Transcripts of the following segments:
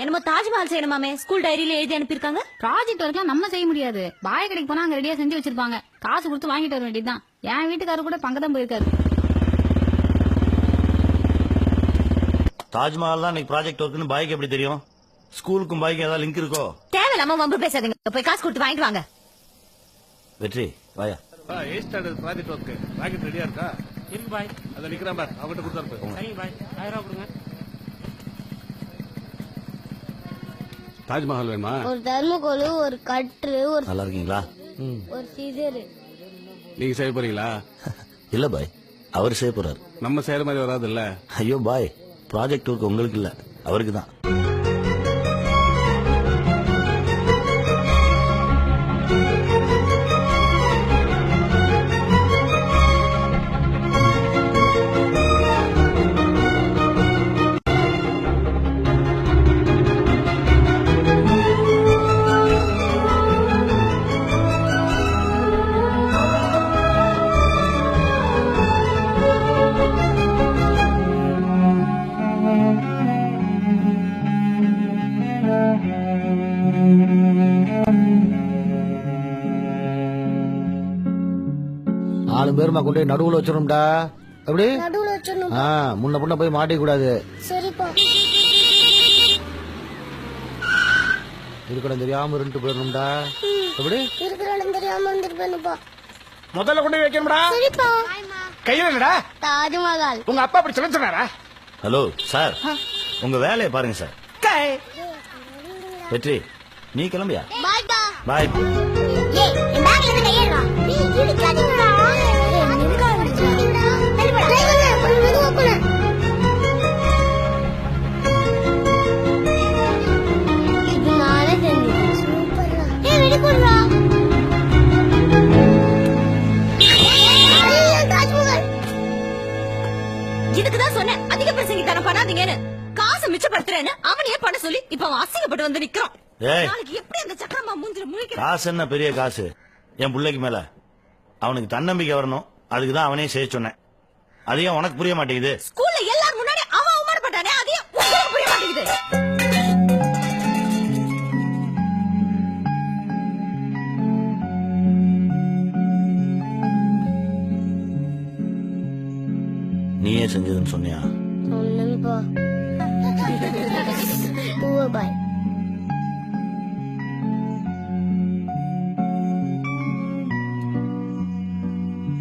என்னமோ தாஜ்மஹால் செய்யணுமாமே ஸ்கூல் டைரியில எழுதி அனுப்பியிருக்காங்க. ப்ராஜெக்ட் ஒர்க்லாம் நம்ம செய்ய முடியாது. பாய கடைக்கு போனா அங்க ரெடியா செஞ்சு வச்சிருப்பாங்க. காசு கொடுத்து வாங்கிட்டு வர வேண்டியதுதான். என் வீட்டுக்காரர் கூட பங்கதான் போயிருக்காரு. தாஜ்மஹால் தான் இன்னைக்கு ப்ராஜெக்ட் ஒர்க்னு பாய்க்கு எப்படி தெரியும்? ஸ்கூலுக்கும் பாய்க்கு ஏதாவது லிங்க் இருக்கோ? தேவையில்லாம வம்பு பேசாதீங்க. போய் காசு கொடுத்து வாங்கிட்டு வாங்க. வெற்றி வாயா. ஸ்டாண்டர்ட் ப்ராஜெக்ட் ஒர்க் ராக்கெட் ரெடியா இருக்கா? இருக்கு பாய். அதை நிக்கிறான் பார் அவங்ககிட்ட கொடுத்தாரு சரிங்க பாய். ஆயிரம் ரூபா கொடுங்க. தாஜ்மஹால் வேணுமா? ஒரு தர்மகோல் ஒரு கட்டு ஒரு நல்லா இருக்கீங்களா ஒரு சிதறு. நீங்க செய்ய போறீங்களா? இல்ல பாய். அவர் செய்ய போறாரு. நம்ம செய்யற மாதிரி வராது இல்ல ஐயோ பாய். ப்ராஜெக்ட் ஒர்க் உங்களுக்கு இல்ல. அவருக்கு தான் பேருமா கொண்டு போய் நடுவுல வச்சிரும்டா எப்படி? நடுவுல வச்சிடணும். ஆ முன்ன புண்ண போய் மாட்டிக்க கூடாது சரிப்பா. இருக்கடம் தெரியாம இருந்துட்டு போயிடணும்டா. எப்படி? இருக்கிற இடம் தெரியாம இருந்துட்டு போயிருப்பா முதல்ல கொண்டு போய் வைக்கணும்டா. சரிப்பா. கையில என்னடா தாஜ்மஹால் உங்க அப்பா அப்படி சொல்ல சொன்னாரா? Hello sir. உங்க வேலையை பாருங்க சார். வெற்றி நீ கிளம்பியா? பாய்டா பாய். மிச்சப்படுத்துறேன்னு அவனையே பண்ண சொல்லி இப்ப அவன் அசிங்கப்பட்டு வந்து நிக்கிறான். நாளைக்கு எப்படி அந்த சக்கரமா மூஞ்சில முழிக்கிறான் காசு என்ன பெரிய காசு? என் பிள்ளைக்கு மேல. அவனுக்கு தன்னம்பிக்கை வரணும். அதுக்கு தான் அவனே செய்ய சொன்னேன். அதையும் உனக்கு புரிய மாட்டேங்குது. ஸ்கூல்ல எல்லாரும் முன்னாடி அவன் அவமானப்பட்டானே அதையும் உங்களுக்கு புரிய மாட்டேங்குது. நீயே செஞ்சதுன்னு சொன்னியா? சொன்னேன்ப்பா பாய்.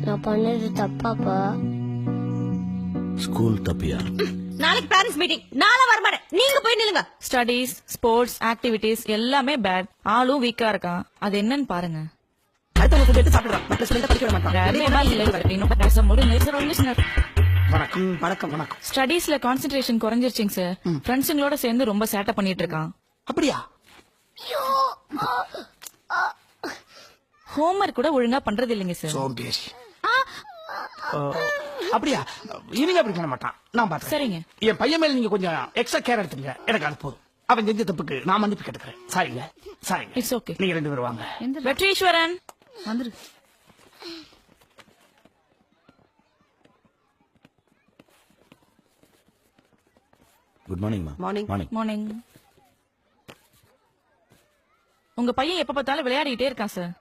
நான் பண்ணது தப்பாப்பா? ஸ்கூல் தப்பியா? நாளைக்கு பேரண்ட்ஸ் மீட்டிங் நாளை வர மாட்டேன் நீங்க போய் நில்லுங்க. ஸ்டடீஸ் ஸ்போர்ட்ஸ் ஆக்டிவிட்டிஸ் எல்லாமே பேட் ஆளும் வீக்கா இருக்கான். அது என்னன்னு பாருங்க. அடுத்தவங்க ஃபுட் எடுத்து சாப்பிடுறான். படிக்க விட மாட்டான். வணக்கம். வணக்கம் வணக்கம். ஸ்டடீஸ்ல கான்சென்ட்ரேஷன் குறைஞ்சிருச்சுங்க சார் ஃப்ரெண்ட்ஸுங்களோட சேர்ந்து ரொம்ப சேட்டை பண்ணிட்டு இருக்கான். அப்படியா? ஹோம்ஒர்க் கூட ஒழுங்கா பண்றது இல்லைங்க சார் சோம்பேறி ஓ, அப்படியா? இனிமே அப்படி பண்ண மாட்டான். நான் பாத்துறேன் சரிங்க. என் பையன் மேல நீங்க கொஞ்சம் எக்ஸ்ட்ரா கேர் எடுத்துங்க எனக்கு அது போதும். அவன் செஞ்ச தப்புக்கு நான் மன்னிப்பு கேட்டுக்கிறேன். சாரிங்க. சாரிங்க. It's okay. நீங்க ரெண்டு பேரும் வாங்க. வெற்றீஸ்வரன் வந்துரு. Good morning Morning. Morning morning உங்க பையன் எப்ப பார்த்தாலும் விளையாடிட்டே இருக்கான் சார்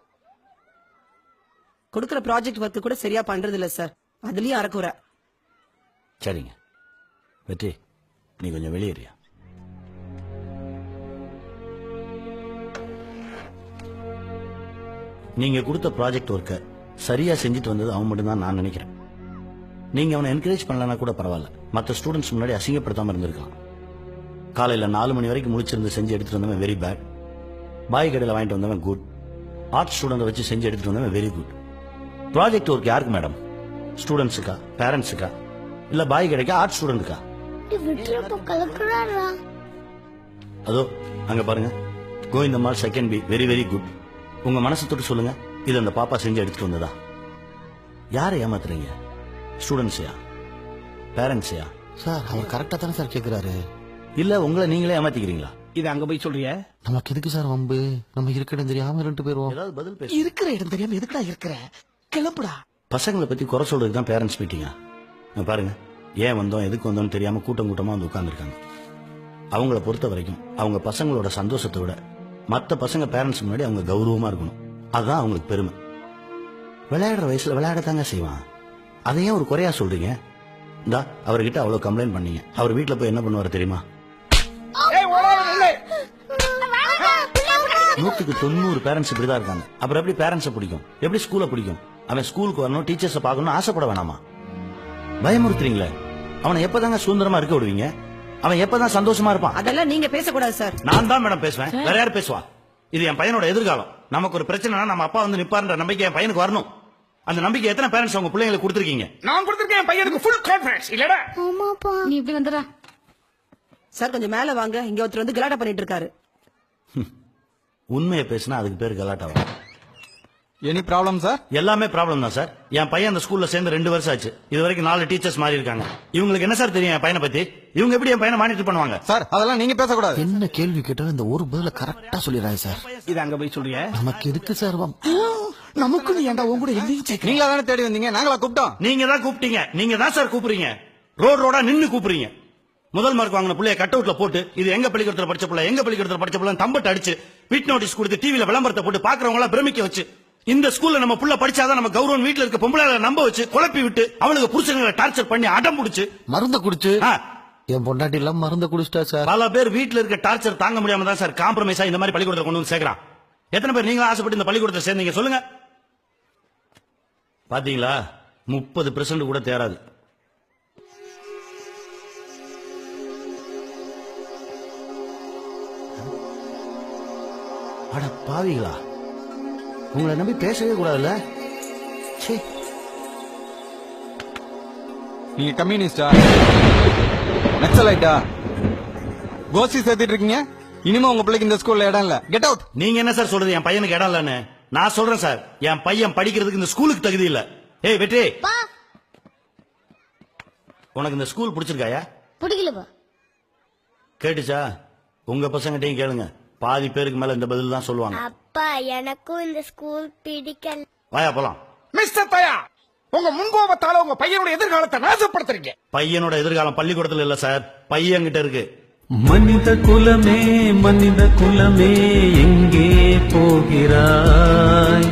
கொடுக்கிற ப்ராஜெக்ட் ஒர்க் கூட சரியா பண்றது இல்ல சார் அதுலயும் அறக்குற. சரிங்க. வெற்றி நீ கொஞ்சம் வெளியேறியா? நீங்க கொடுத்த ப்ராஜெக்ட் ஒர்க்கை சரியா செஞ்சுட்டு வந்தது அவன் மட்டும்தான் நான் நினைக்கிறேன். நீங்க அவனை என்கரேஜ் பண்ணலனா கூட பரவாயில்ல. மற்ற ஸ்டூடெண்ட்ஸ் முன்னாடி அசிங்கப்படுத்தாம இருந்திருக்கலாம் காலையில நாலு மணி வரைக்கும் முழிச்சிருந்து செஞ்சு எடுத்துட்டு வந்தவன் வெரி பேட் பாய் கடையில் வாங்கிட்டு வந்தவன் குட் ஆர்ட் ஸ்டூடெண்ட் வச்சு செஞ்சு எடுத்துட்டு வந்தவன் வெரி குட் ப்ராஜெக்ட் ஒர்க் யாருக்கு மேடம் ஸ்டூடெண்ட்ஸுக்கா பேரண்ட்ஸுக்கா இல்ல பாய் கடைக்கா? ஆர்ட் ஸ்டூடெண்ட்டுக்கா அதோ அங்க பாருங்க. Govindammal second B very very good உங்க மனசு தொட்டு சொல்லுங்க. இது அந்த பாப்பா செஞ்சு எடுத்துட்டு வந்ததா? யாரை ஏமாத்துறீங்க? ஸ்டூடெண்ட்ஸையா பேரண்ட்ஸையா? சார் அவர் கரெக்டா தானே சார் கேக்குறாரு. இல்ல உங்களை நீங்களே ஏமாத்திக்கிறீங்களா? இது அங்க போய் சொல்றிய? நமக்கு எதுக்கு சார் வம்பு? நம்ம இருக்க இடம் தெரியாம இருந்துட்டு போயிருவோம் ஏதாவது பதில் பேசு. இருக்கிற இடம் தெரியாம எதுக்குடா இருக்கிற? கிளம்புடா. பசங்களை பத்தி குறை சொல்றதுக்கு தான் பேரண்ட்ஸ் மீட்டிங்கா பாருங்க. ஏன் வந்தோம் எதுக்கு வந்தோம்னு தெரியாம கூட்டம் கூட்டமா வந்து உட்கார்ந்துருக்காங்க. அவங்கள பொறுத்த வரைக்கும் அவங்க பசங்களோட சந்தோஷத்தை விட மற்ற பசங்க பேரண்ட்ஸ் முன்னாடி அவங்க கௌரவமா இருக்கணும். அதுதான் அவங்களுக்கு பெருமை. விளையாடுற வயசுல விளையாடத்தாங்க செய்வான். அதை ஏன் ஒரு குறையா சொல்றீங்க. இந்தா அவர்கிட்ட அவ்வளவு கம்ப்ளைண்ட் பண்ணீங்க. அவர் வீட்ல போய் என்ன பண்ணுவாரு தெரியுமா. நூத்துக்கு தொண்ணூறு பேரண்ட்ஸ் இப்படிதான் இருக்காங்க. அப்புறம் எப்படி பேரண்ட்ஸை பிடிக்கும்? எப்படி ஸ்கூலை பிடிக்கும்? அவன் ஸ்கூலுக்கு வரணும் டீச்சர்ஸை பார்க்கணும் ஆசைப்பட வேணாமா? பயமுறுத்துறீங்களே. அவனை எப்பதாங்க சுதந்திரமா இருக்க விடுவீங்க? அவன் எப்பதான் சந்தோஷமா இருப்பான்? அதெல்லாம் நீங்க பேசக்கூடாது சார். நான் தான் மேடம் பேசுவேன். வேற யார் பேசுவா? இது என் பையனோட எதிர்காலம். நமக்கு ஒரு பிரச்சனைனா நம்ம அப்பா வந்து நிப்பாருன்ற நம்பிக்கை என் பையனுக்கு வரணும். அந்த நம்பிக்கை எத்தனை பேரண்ட்ஸ் அவங்க பிள்ளைங்களுக்கு கொடுத்துருக்கீங்க? நான் கொடுத்திருக்கேன் என் பையனுக்கு ஃபுல் கான்பிடன்ஸ் இல்லடா. நீ இப்படி வந்துடுறா. சார் கொஞ்சம் மேல வாங்க. இங்க ஒருத்தர் வந்து கலாட்டா பண்ணிட்டு இருக்காரு. உண்மையை பேசினா அதுக்கு பேர் கலாட்டா வரும். எனி ப்ராப்ளம் சார் எல்லாமே ப்ராப்ளம் தான் சார் என் பையன் அந்த ஸ்கூல்ல சேர்ந்து ரெண்டு வருஷம் ஆச்சு. இது வரைக்கும் நாலு டீச்சர்ஸ் மாறி இருக்காங்க. இவங்களுக்கு என்ன சார் தெரியும் என் பையனை பத்தி? இவங்க எப்படி என் பையனை மானிட்டர் பண்ணுவாங்க? சார் அதெல்லாம் நீங்க பேசக்கூடாது. என்ன கேள்வி கேட்டாலும் இந்த ஒரு பதில கரெக்டா சொல்லிடுறாங்க சார் இது அங்க போய் சொல்றிய? நமக்கு எதுக்கு சார்? நமக்கு நீ ஏன்டா உன் கூட எங்கேயும் சேர்க்க நீங்களா தானே தேடி வந்தீங்க? நாங்களா கூப்பிட்டோம். நீங்க தான் கூப்பிட்டீங்க. நீங்க தான் சார் கூப்பிடுறீங்க. ரோட் ரோடா நின்னு கூப்பிடுறீங்க. முதல் மார்க் வாங்கின பிள்ளைய கட் அவுட்ல போட்டு இது எங்க பள்ளிக்கூடத்துல படிச்ச பிள்ளை எங்க பள்ளிக்கூடத்துல படிச்ச பிள்ளை தம்பட்டு அடிச்சு வீட் நோட்டீஸ் கொடுத்து டிவில விளம்பரத்தை போட்டு பாக்குறவங்க எல்லாம் பிரமிக்க வச்சு இந்த ஸ்கூல்ல நம்ம புள்ள படிச்சாதான் நம்ம கௌரவம் வீட்ல இருக்க பொம்பளை நம்ப வச்சு குழப்பி விட்டு அவளுக்கு புருஷங்களை டார்ச்சர் பண்ணி அடம் பிடிச்சு மருந்த குடிச்சு? ஆ, என் பொண்டாட்டி எல்லாம் மருந்த குடிச்சிட்டா சார்? பல பேர் வீட்ல இருக்க டார்ச்சர் தாங்க முடியாம தான் சார் காம்ப்ரமைஸா இந்த மாதிரி பள்ளிக்கூடத்துல கொண்டு வந்து சேர்க்கறான். எத்தனை பேர் நீங்களும் ஆசைப்பட்டு இந்த பள்ளிக்கூடத்தை சேர்ந்தீங்க சொல்லுங்க. பாத்தீங்களா? முப்பது பெர்சன்ட் கூட தேராது. அட பாவிகளா. உங்களை நம்பி பேசவே கூடாதுல்ல? சே நீங்க கம்யூனிஸ்டா? நக்சலைட்டா? கோசி சேர்த்துட்டு இருக்கீங்க? இனிமே உங்க பிள்ளைக்கு இந்த ஸ்கூல்ல இடம் இல்ல. கெட் அவுட் நீங்க என்ன சார் சொல்றது? என் பையனுக்கு இடம் இல்லன்னு. நான் சொல்றேன் சார். என் பையன் படிக்கிறதுக்கு இந்த ஸ்கூலுக்கு தகுதி இல்ல. ஏய் வெற்றி. உனக்கு இந்த ஸ்கூல் பிடிச்சிருக்காயா? பிடிக்கலப்பா. கேட்டுச்சா? உங்க பசங்கிட்டையும் கேளுங்க. பாதி பேருக்கு மேல இந்த பதில் தான் சொல்லுவாங்க. அப்பா எனக்கும் இந்த ஸ்கூல் பிடிக்கல. வாயா போலாம். மிஸ்டர் தயா உங்க முன்கோபத்தால உங்க பையனோட எதிர்காலத்தை நாசப்படுத்துறீங்க. பையனோட எதிர்காலம் பள்ளிக்கூடத்துல இல்ல சார். பையன் கிட்ட இருக்கு. மனித குலமே மனித குலமே எங்கே போகிறாய்?